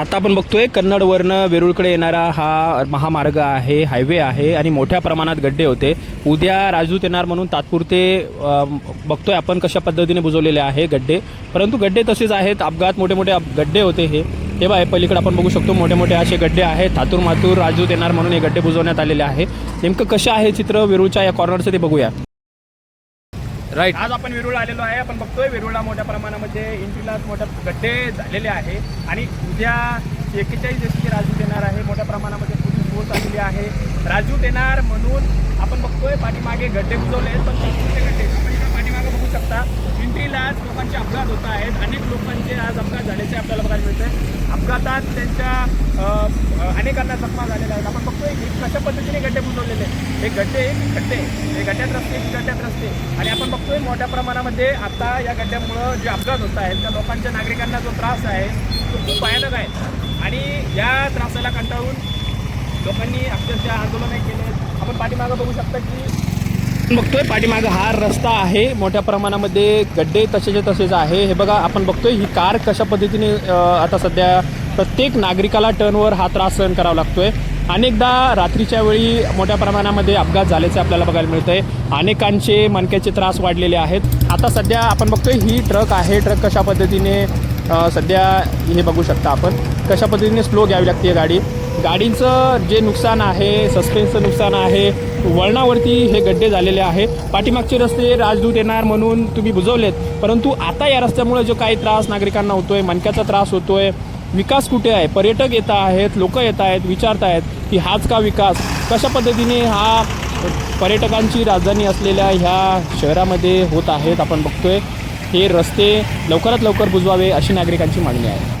आता आपण बघतोय कन्नडवरनं वेरूळकडे येणारा हा महामार्ग आहे हायवे आहे आणि मोठ्या प्रमाणात गड्डे होते. उद्या राजदूत येणार म्हणून तात्पुरते बघतोय आपण कशा पद्धतीने बुजवलेले आहे गड्डे. परंतु गड्डे तसेच आहेत. अपघात मोठे मोठे गड्डे होते हे. तेव्हा आहे हे पलीकडे आपण बघू शकतो. मोठे मोठे असे गड्डे आहेत. थातूर मातूर राजदूत येणार म्हणून हे गड्डे बुजवण्यात आलेले आहे. नेमकं कसं आहे चित्र? वेरूळच्या या कॉर्नरचं ते बघूया. राईट आज आपण वेरूळ आलेलो आहे. आपण बघतोय वेरूळला मोठ्या प्रमाणामध्ये एंट्रीला मोठ्या गड्डे झालेले आहे. आणि उद्या एकेचाळीस जशी राजू देणार आहे. मोठ्या प्रमाणामध्ये पोलीस फोर्स आलेली आहे. राजू देणार म्हणून आपण बघतोय पाठीमागे गड्डे बुजवले आहेत पण तात्पुरते गड्डे आपण इकडे पाठीमागे बघू शकता इंट्रीलाच लोकांचे अपघात होत आहेत. अनेक लोकांचे आज अपघात झाल्याचे आपल्याला बघायला मिळते अपघातात त्यांच्या अनेकांना जखमा झालेल्या आहेत. आपण बघतोय की कशा पद्धतीने गड्डे बुजवलेले हे गड्डे एक खड्डे. हे गड्ड्यात रस्ते एक गड्ड्यात रस्ते. आणि आपण बघतोय मोठ्या प्रमाणामध्ये आता या गड्ड्यामुळं जे अपघात होत आहेत त्या लोकांच्या नागरिकांना जो त्रास आहे तो खूप भयानक आहे. आणि या त्रासाला कंटाळून लोकांनी अक्षरशः आंदोलनं केले आपण पाठीमागं बघू शकता की बघतोय पाठीमागं हा रस्ता आहे. मोठ्या प्रमाणामध्ये गड्डे तसेचे तसेच आहे. हे बघा आपण बघतोय ही कार कशा पद्धतीने आता सध्या प्रत्येक नागरिकाला टर्नवर हा त्रास सहन करावा लागतोय. अनेकदा रात्रीच्या वेळी मोठ्या प्रमाणामध्ये अपघात झाल्याचे आपल्याला बघायला मिळतंय. अनेकांचे मणक्याचे त्रास वाढलेले आहेत. आता सध्या आपण बघतोय ही ट्रक आहे. ट्रक कशा पद्धतीने सध्या हे बघू शकता आपण. कशा पद्धतीने स्लो घ्यावी लागते गाडी? गाडींचं जे नुकसान आहे सस्पेन्सचं नुकसान आहे वळणावरती हे गड्डे झालेले आहे पाठीमागचे रस्ते राजदूत येणार म्हणून तुम्ही बुजवलेत. परंतु आता या रस्त्यामुळे जो काही त्रास नागरिकांना होतोय मणक्याचा त्रास होतोय विकास कुठे आहे? पर्यटक येत आहेत लोक येत आहेत विचारत आहेत की हाच का विकास? कशा पद्धतीने हा पर्यटकांची राजधानी असलेल्या ह्या शहरामध्ये होत आहेत आपण बघतोय. हे रस्ते लवकरात लवकर बुजवावे अशी नागरिकांची मागणी आहे.